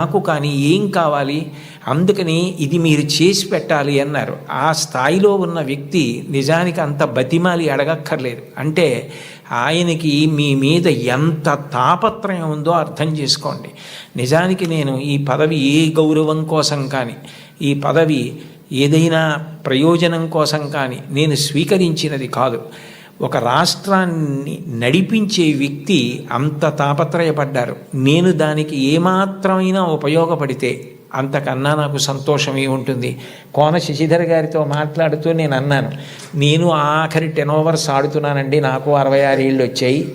నాకు కానీ ఏం కావాలి? అందుకని ఇది మీరు చేసి పెట్టాలి అన్నారు. ఆ స్థాయిలో ఉన్న వ్యక్తి నిజానికి అంత బతిమాలి అడగక్కర్లేదు. అంటే ఆయనకి మీ మీద ఎంత తాపత్రయం ఉందో అర్థం చేసుకోండి. నిజానికి నేను ఈ పదవి ఏ గౌరవం కోసం కానీ ఈ పదవి ఏదైనా ప్రయోజనం కోసం కానీ నేను స్వీకరించినది కాదు. ఒక రాష్ట్రాన్ని నడిపించే వ్యక్తి అంత తాపత్రయపడ్డారు. నేను దానికి ఏమాత్రమైనా ఉపయోగపడితే అంతకన్నా నాకు సంతోషమే ఉంటుంది. కోన శశిధర్ గారితో మాట్లాడుతూ నేను అన్నాను నేను ఆఖరి టెన్ ఓవర్స్ ఆడుతున్నానండి నాకు అరవై ఆరు ఏళ్ళు వచ్చాయి.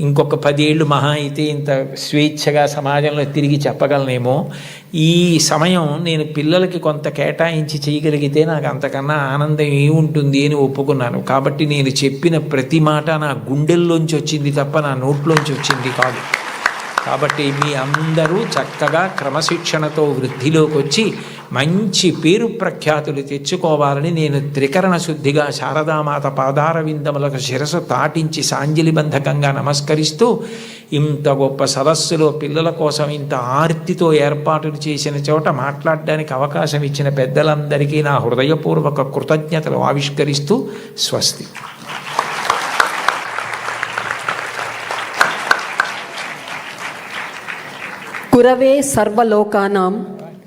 ఇంకొక పదేళ్ళు మహా అయితే ఇంత స్వేచ్ఛగా సమాజంలో తిరిగి చెప్పగలనేమో. ఈ సమయం నేను పిల్లలకి కొంత కేటాయించి చేయగలిగితే నాకు అంతకన్నా ఆనందం ఏముంటుంది అని ఒప్పుకున్నాను. కాబట్టి నేను చెప్పిన ప్రతి మాట నా గుండెల్లోంచి వచ్చింది తప్ప నా నోట్లోంచి వచ్చింది కాదు. కాబట్టి మీ అందరూ చక్కగా క్రమశిక్షణతో వృద్ధిలోకి వచ్చి మంచి పేరు ప్రఖ్యాతులు తెచ్చుకోవాలని నేను త్రికరణ శుద్ధిగా శారదామాత పాదార విందములకు శిరసు తాటించి సాంజలిబంధకంగా నమస్కరిస్తూ ఇంత గొప్ప సదస్సులో పిల్లల కోసం ఇంత ఆర్తితో ఏర్పాటులు చేసిన చోట మాట్లాడడానికి అవకాశం ఇచ్చిన పెద్దలందరికీ నా హృదయపూర్వక కృతజ్ఞతలు ఆవిష్కరిస్తూ స్వస్తి. కురవే సర్వలోకానాం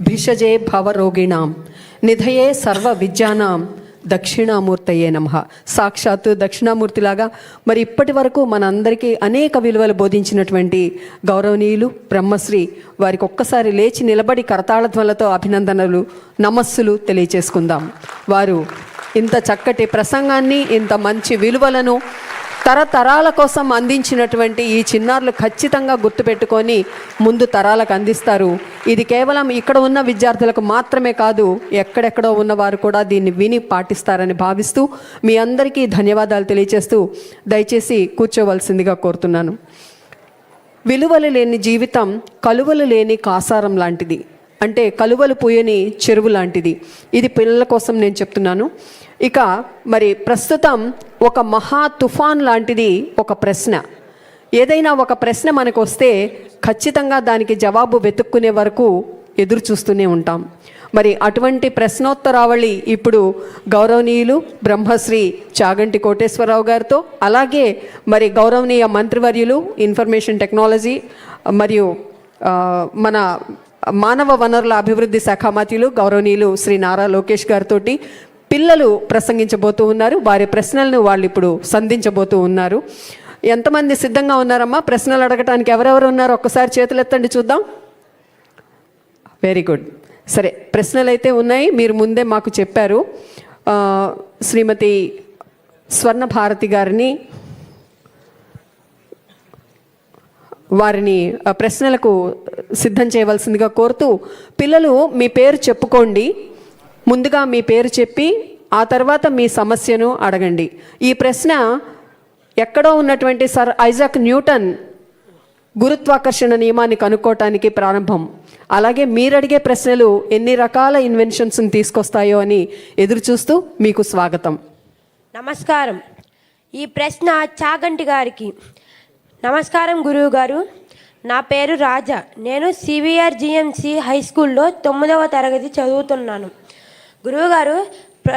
భిషజే భవరోగిణాం నిధయే సర్వ విద్యానాం దక్షిణామూర్తయే నమ. సాక్షాత్తు దక్షిణామూర్తిలాగా మరి ఇప్పటి వరకు మనందరికీ అనేక విలువలు బోధించినటువంటి గౌరవనీయులు బ్రహ్మశ్రీ వారికి ఒక్కసారి లేచి నిలబడి కరతాళధ్వలతో అభినందనలు నమస్సులు తెలియచేసుకుందాం. వారు ఇంత చక్కటి ప్రసంగాన్ని ఇంత మంచి విలువలను తరతరాల కోసం అందించినటువంటి ఈ చిన్నారులు ఖచ్చితంగా గుర్తుపెట్టుకొని ముందు తరాలకు అందిస్తారు. ఇది కేవలం ఇక్కడ ఉన్న విద్యార్థులకు మాత్రమే కాదు ఎక్కడెక్కడో ఉన్నవారు కూడా దీన్ని విని పాటిస్తారని భావిస్తూ మీ అందరికీ ధన్యవాదాలు తెలియజేస్తూ దయచేసి కూర్చోవలసిందిగా కోరుతున్నాను. విలువలు లేని జీవితం కలువలు లేని కాసారం లాంటిది. అంటే కలువలు పూయని చెరువు లాంటిది. ఇది పిల్లల కోసం నేను చెప్తున్నాను. ఇక మరి ప్రస్తుతం ఒక మహా తుఫాన్ లాంటిది ఒక ప్రశ్న. ఏదైనా ఒక ప్రశ్న మనకు వస్తే ఖచ్చితంగా దానికి జవాబు వెతుక్కునే వరకు ఎదురు చూస్తూనే ఉంటాం. మరి అటువంటి ప్రశ్నోత్తరావళి ఇప్పుడు గౌరవనీయులు బ్రహ్మశ్రీ చాగంటి కోటేశ్వరరావు గారితో అలాగే మరి గౌరవనీయ మంత్రివర్యులు ఇన్ఫర్మేషన్ టెక్నాలజీ మరియు మన మానవ వనరుల అభివృద్ధి శాఖ మంత్రులు గౌరవనీయులు శ్రీ నారా లోకేష్ గారితో పిల్లలు ప్రసంగించబోతూ ఉన్నారు. వారి ప్రశ్నలను వాళ్ళు ఇప్పుడు సంధించబోతూ ఉన్నారు. ఎంతమంది సిద్ధంగా ఉన్నారమ్మా? ప్రశ్నలు అడగటానికి ఎవరెవరు ఉన్నారు? ఒక్కసారి చేతులెత్తండి చూద్దాం. వెరీ గుడ్ సరే ప్రశ్నలు అయితే ఉన్నాయి. మీరు ముందే మాకు చెప్పారు. శ్రీమతి స్వర్ణ భారతి గారిని వారిని ఆ, ప్రశ్నలకు సిద్ధం చేయవలసిందిగా కోరుతూ పిల్లలు మీ పేరు చెప్పుకోండి. ముందుగా మీ పేరు చెప్పి ఆ తర్వాత మీ సమస్యను అడగండి. ఈ ప్రశ్న ఎక్కడో ఉన్నటువంటి సర్ ఐజాక్ న్యూటన్ గురుత్వాకర్షణ నియమాన్ని కనుక్కోవటానికి ప్రారంభం. అలాగే మీరు అడిగే ప్రశ్నలు ఎన్ని రకాల ఇన్వెన్షన్స్ని తీసుకొస్తాయో అని ఎదురు చూస్తూ మీకు స్వాగతం. నమస్కారం. ఈ ప్రశ్న చాగంటి గారికి. నమస్కారం గురువు గారు నా పేరు రాజా. నేను సివిఆర్ జిఎంసి హై స్కూల్లో తొమ్మిదవ తరగతి చదువుతున్నాను. గురువుగారు ప్ర